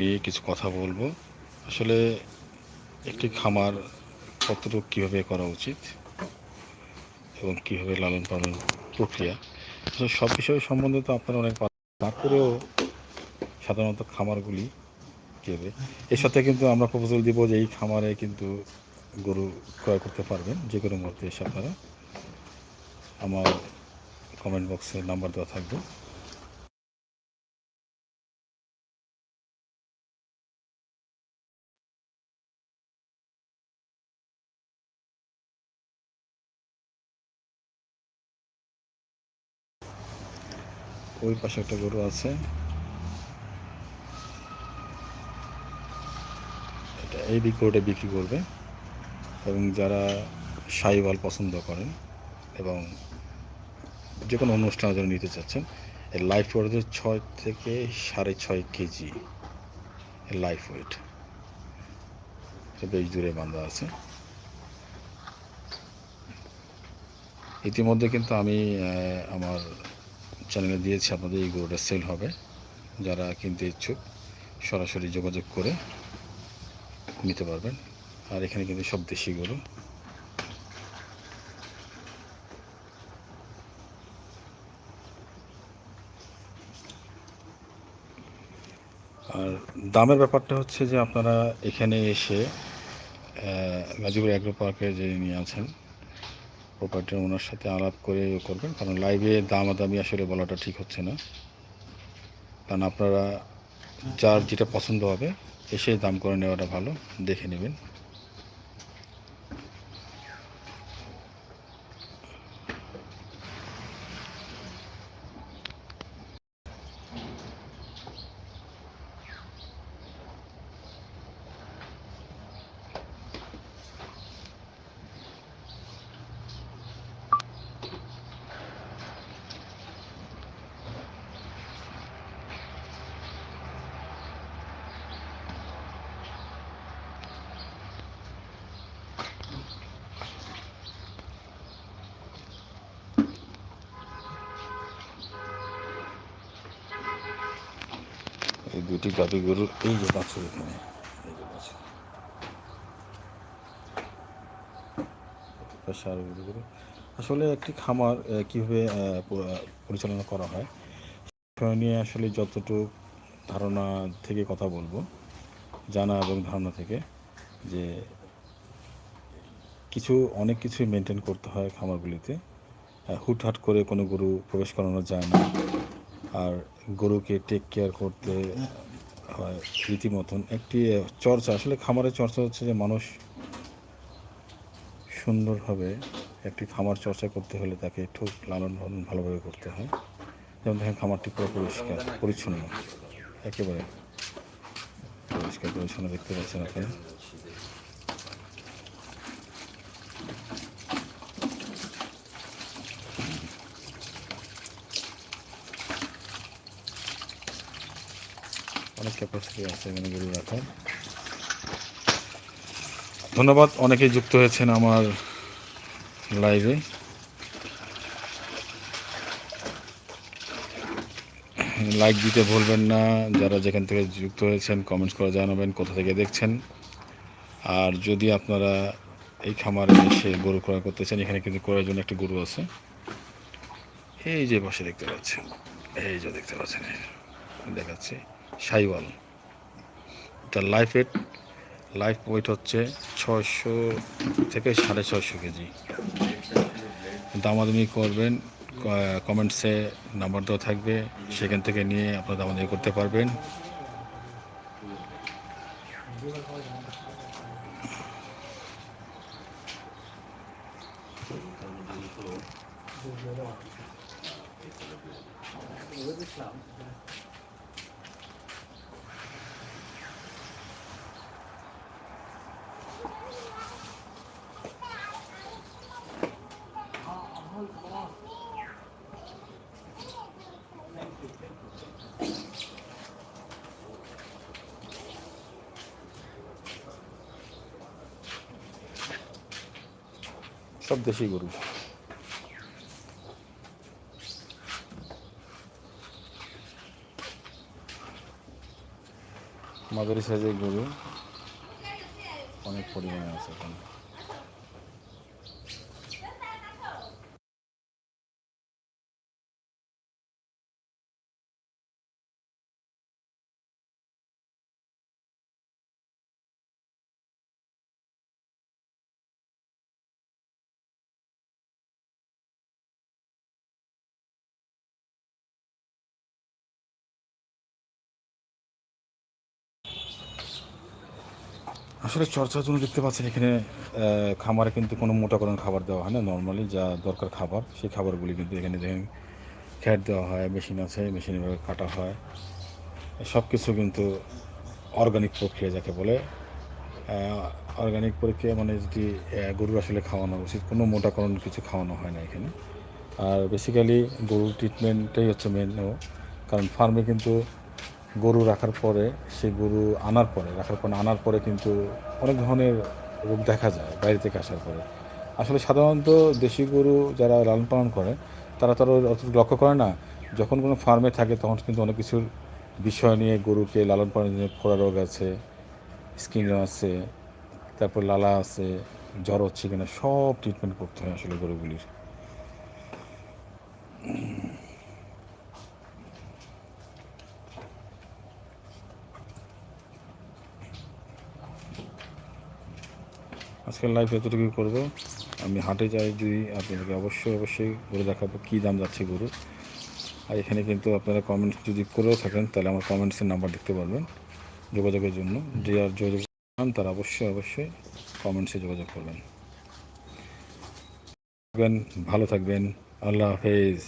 নিয়ে কিছু কথা বলব। আসলে একটি খামার কতটুকু কীভাবে করা উচিত এবং কীভাবে লালন পালন প্রক্রিয়া। আসলে সব বিষয় সম্বন্ধে তো আপনারা অনেক তারপরেও সাধারণত খামারগুলি কীভাবে এর সাথে কিন্তু আমরা প্রপোজাল দিব যে এই খামারে কিন্তু গরু ক্রয় করতে পারবেন যে কোনো মুহূর্তে এসে আপনারা। আমার কমেন্ট বক্সে নাম্বার দেওয়া থাকবে। ওই পাশে একটা গরু আছে। এটা এই দিক গরুটা বিক্রি করবে এবং যারা সাইওয়াল পছন্দ করেন এবং যে কোনো অনুষ্ঠানের জন্য নিতে চাচ্ছেন, এর লাইফ ওয়েট হচ্ছে ছয় থেকে সাড়ে ছয় কেজি এর লাইফ ওয়েট বেশ দূরে বান্ধা আছে। ইতিমধ্যে কিন্তু আমি আমার চ্যানেলে দিয়েছি, আপনাদের এই গরুটা সেল হবে। যারা কিনতে ইচ্ছুক, সরাসরি যোগাযোগ করে নিতে পারবেন। আর এখানে কিন্তু সব দেশি গরু। আর দামের ব্যাপারটা হচ্ছে যে আপনারা এখানে এসে গাজীপুর অ্যাগ্রো পার্কে যে নিয়ে আছেন প্রপার্টির ওনার সাথে আলাপ করে ইয়ে করবেন, কারণ লাইভে দামাদামি আসলে বলাটা ঠিক হচ্ছে না। কারণ আপনারা যার যেটা পছন্দ হবে, এসে দাম করে নেওয়াটা ভালো, দেখে নেবেন। এই দুটি গাভি গরু এই যে বাছুর এখানে, এই যে আসলে একটি খামার কীভাবে পরিচালনা করা হয় নিয়ে আসলে যতটুকু ধারণা থেকে কথা বলব, জানা এবং ধারণা থেকে, যে কিছু, অনেক কিছুই মেনটেন করতে হয় খামারগুলিতে। হুটহাট করে কোনো গরু প্রবেশ করানো যায় না। আর গরুকে টেক কেয়ার করতে হয় রীতিমতন। একটি চর্চা, আসলে খামারের চর্চা হচ্ছে যে মানুষ সুন্দরভাবে একটি খামার চর্চা করতে হলে তাকে একটু লালন পালন ভালোভাবে করতে হয়। যেমন দেখেন খামারটি পুরো পরিষ্কার, পরিচ্ছন্ন, একেবারে পরিষ্কার, পরিচ্ছন্ন দেখতে পাচ্ছেন আপনারা ক্যাপাসিটি আছে এখানে গরু রাখার ধন্যবাদ, অনেকেই যুক্ত হয়েছেন আমার লাইভে। লাইক দিতে ভুলবেন না, যারা যেখান থেকে যুক্ত হয়েছেন কমেন্টস করে জানাবেন, কোথা থেকে দেখছেন। আর যদি আপনারা এই খামারে এসে গরু ক্রয় করতে চান, এখানে কিন্তু ক্রয়ের জন্য একটা গরু আছে। এই যে পাশে দেখতে পাচ্ছেন, এই যে দেখতে পাচ্ছেন, দেখাচ্ছি। সাইওয়াল। তার লাইফ ওয়েট লাইফ ওয়েট হচ্ছে ছয়শো থেকে সাড়ে ছয়শো কেজি। দামাদামি করবেন কমেন্টসে নাম্বার দেওয়া থাকবে, সেখান থেকে নিয়ে আপনারা দামাদামি করতে পারবেন। সব দেশি গরু। মাদারি সাইজের গরু অনেক পরিমাণে আছে এখানে। আসলে চর্চার জন্য দেখতে পাচ্ছেন এখানে খামারে কিন্তু কোনো মোটাকরণ খাবার দেওয়া হয় না নর্মালি যা দরকার খাবার, সেই খাবারগুলি কিন্তু এখানে দেখেন খ্যাট দেওয়া হয় মেশিন আছে মেশিনে কাটা হয়। সব কিছু কিন্তু অর্গানিক প্রক্রিয়া যাকে বলে। অর্গানিক প্রক্রিয়া মানে যদি গরুর আসলে খাওয়ানো উচিত, কোনো মোটাকরণ কিছু খাওয়ানো হয় না এখানে। আর বেসিক্যালি গরুর ট্রিটমেন্টটাই হচ্ছে মেন কারণ ফার্মে কিন্তু গরু রাখার পরে সেই গরু আনার পরে, রাখার পরে আনার পরে কিন্তু অনেক ধরনের রোগ দেখা যায় বাইরে থেকে আসার পরে। আসলে সাধারণত দেশি গরু যারা লালন পালন করে, তারা তো আর অতটুকু লক্ষ্য করে না। যখন কোনো ফার্মে থাকে, তখন কিন্তু অনেক কিছুর বিষয় নিয়ে গরুকে লালন পালনের জন্য ফোড়া রোগ আছে স্কিনও আছে, তারপর লালা আছে, জ্বর হচ্ছে কিনা, সব ট্রিটমেন্ট করতে হয় আসলে গরুগুলির। আজকের লাইভ এতটুকু করব। আমি হাটে যাই, যদি আপনাদেরকে অবশ্যই অবশ্যই গরু দেখাবো কী দাম যাচ্ছে গরু। আর এখানে কিন্তু আপনারা কমেন্টস যদি করেও থাকেন, তাহলে আমার কমেন্টসের নাম্বার দেখতে পারবেন যোগাযোগের জন্য। যে আর যোগাযোগ চান, তারা অবশ্যই অবশ্যই কমেন্টসে যোগাযোগ করবেন। ভালো থাকবেন, আল্লাহ হাফেজ।